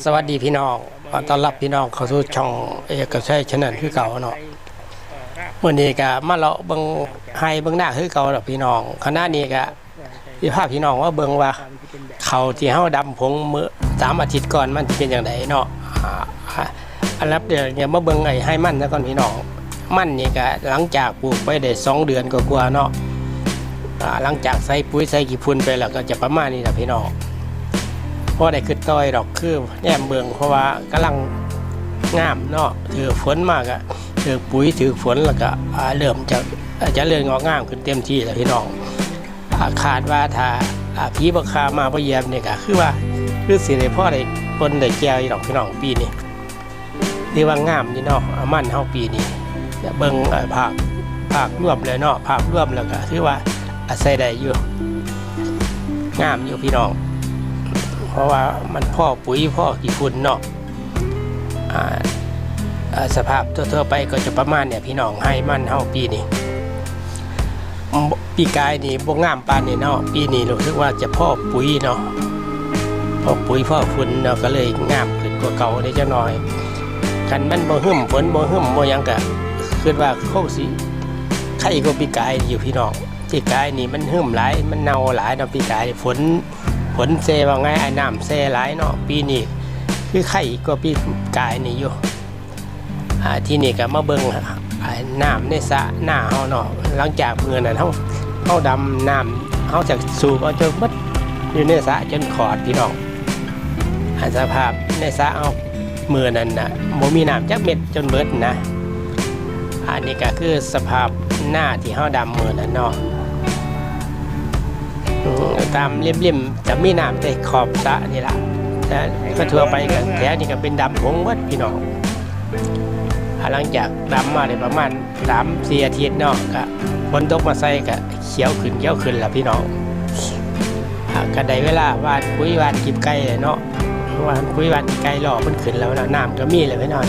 สวัสดีพี่น้องต้อนรับพี่น้องเข้าสู่ช่องเอกชัยชนันคือเก่าเนาะเมื่อนี้ก็มาเลาะเบิ่งให้เบิ่งหน้าคือเก่าดอกพี่น้องขณะนี้ก็พี่ภาพพี่น้องว่าเบิ่งว่าเขาที่เฮาดำผงมื้อสามอาทิตย์ก่อนมันเป็นจังไดเนาะอ่าอ่าอันดับเดี๋ยวเนี่ยมาเบิ่งไอ้ให้มันซะก่อนพี่น้องมันนี่ก็หลังจากปลูกไปได้สองเดือนกว่าๆเนาะหลังจากใส่ปุ๋ยใส่ขี้ฝุ่นไปแล้วก็จะประมาณนี้แหละพี่น้อง พราะได้ขึ้นต้อยดอกคือแย่มเบืองเพราะว่ากำลังงามเนาะถือฝนมากอะถือปุ๋ยถือฝนแล้วก็เริ่มจะจะเริ่มงอกงามขึ้นเต็มที่แล้วพี่น้องอาคาดว่าถ้าอ่าผีบคามาพเยียมเนี่ยก็คือว่าคือสิได้พ่อได้คนได้แก้วดอกพี่น้องปีนี้ที่ว่างามนี่เนาะอามันเฮาปีนี้เบิ่งอ่าภาคภาครวมเลยเนาะภาครวมแล้วก็ถือว่าอาศัยได้อยู่งามอยู่พี่น้อง เพราะว่ามันพ่อปุ๋ยพ่อกี่ฝุ่นเนาะสภาพทั่วๆไปก็จะประมาณเนี่ยพี่น้องให้มันเฮาปีนี้ปีกายนี่บ่งามปานนี่เนาะปีนี้รู้สึกว่าจะพ่อปุ๋ยเนาะพ่อปุ๋ยพ่อฝุ่นเนาะก็เลยงามขึ้นกว่าเก่าได้จังน้อยคันมันบ่หึ่มฝนบ่หึ่มบ่ยังก็คิดว่าโคสิใครก็ปีกายอยู่พี่น้องปีกายนี่มันหึ่มหลายมันเน่าหลายเนาะปีกายฝน ผลเซว่าไงไอ้น้ำเซหลายเนาะปีนี้คือไข่ก็ปีกายนี่อยู่ที่นี่ก็มาเบิ่งอ่าน้ำในสระหน้าเฮาเนาะหลังจากเมื่อนั้นเฮาเฮาดำน้ำเฮาจากสูบเอาจนหมดอยู่ในสระจนขอดพี่น้องอ่าสภาพในสระเอาเมื่อนั้นนะบ่มีน้ำจักเม็ดจนเบิดนะอันนี้ก็คือสภาพหน้าที่เฮาดำเมื่อนั้นเนาะ ตามเลี่ยมๆจะมีน้ำแต่ขอบสระนี่ละแต่ก็ทั่วไปกันแถวนี่ก็เป็นดำผงวัดพี่น้องหลังจากดำมาได้ประมาณสามสี่อาทิตย์นาะก็ฝนตกมาใส่ก็เขียวขึ้นเขียวขึ้นละพี่น้องอาก็ได้เวลาวานปุ๋ยวานกิบไก่เลยเนาะวานปุ๋ยวานกิบไก่อมันขึ้นแล้วเนาะน้ำก็มีเลยพี่น้อง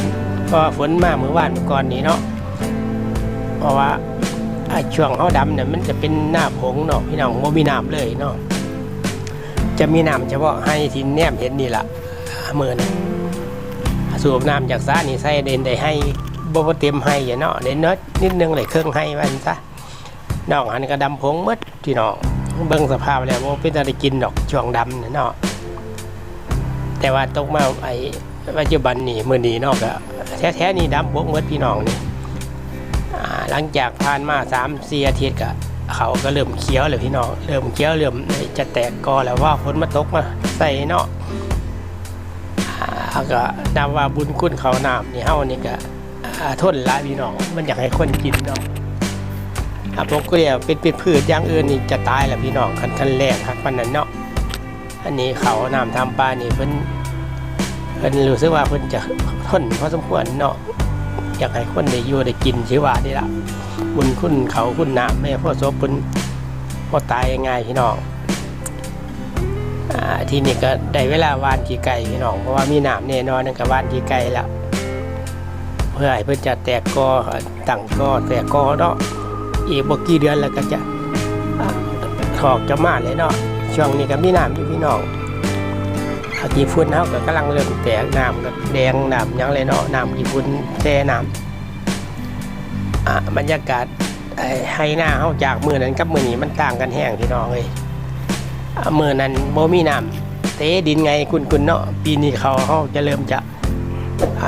เพราะว่าฝนมาเมื่อวานเมื่อก่อนนี้เนาะเพราะว่า ช่วงเขาดำเนี่ยมันจะเป็นหน้าผงเนาะพี่น้องโมมีน้ำเลยเนาะจะมีน้ำเฉพาะให้ที่แนมเห็นนี่ละเมื่อนสูบน้ำจากสระนี่ใส่เด่นได้ให้บ่บ่เต็มให้อย่าเนาะเด่นน้อยนิดนึงเลยเครื่องให้มันซะนอกอันก็ดำผงมดพี่น้องเบิ่งสภาพแล้วว่าเป็นอะไรกินดอกช่วงดำเนาะแต่ว่าตกมาไอ้ปัจจุบันนี่มือนี้เนาะก็แท้ๆนี่ดำผงหมดพี่น้องนี่ หลังจากผ่านมา3ามสี่อาทิตย์ก็เขาก็เริ่มเขียวเลยพี่น้องเริ่มเขียวเริ่มจะแตกกอแล้วว่าฝนมาตกมาใส่เนาะอ่าก็นับว่าบุญคุณเขาน้ำนี่เฮานี่ก็อ่าทนลายพี่น้องมันอยากให้คนกินเนาะอ่าปกติเป็นเป็นพืชอย่างอื่นนี่จะตายแหละพี่น้องคันคันแรกครับมันนั้นเนาะอันนี้เขาน้ำทำปลานี่เพิ่นเพิ่นรู้สึกว่าเพิ่นจะทนพอสมควรเนาะ อยากให้คนได้อยู่ได้กินชื่อว่านี่ละบุญคุณเขาคุณน้ำแม่พ่อศพคุณพ่อตายง่ายพี่น้องอ่าทีนี้ก็ได้เวลาวานขี่ไก่พี่น้องเพราะว่ามีน้ำแน่นอนนั่นก็วานขี่ไก่แล้วเพื่อให้เพื่อนจะแตกกอตั้งกอแตกกอเนาะอีกบกี่เดือนแล้วก็จะถอกจะมาเลยเนาะช่วงนี้ก็มีน้ำอยู่พี่น้อง กีฝุ่นเขาก็กำลังเริ่มแตกน้ำก็แดงน้ำยังเลยเนาะน้ำกีฝุ่นแช่น้ำอะบรรยากาศไอ้ให้หน้าเขาจากมือนั้นกับมือนี้มันต่างกันแห้งพี่น้องเลยอะมือนั้นโบมีน้ำเตะดินไงคุณคุณเนาะปีนี้เขาเขาจะเริ่มจะ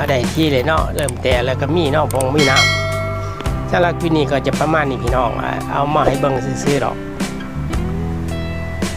ได้ที่เลยเนาะเริ่มแตกแล้วก็มีเนาะพงมีน้ำสำหรับปีนี้ก็จะประมาณนี้พี่น้อง เอามาให้เบิ่งซื้อๆดอก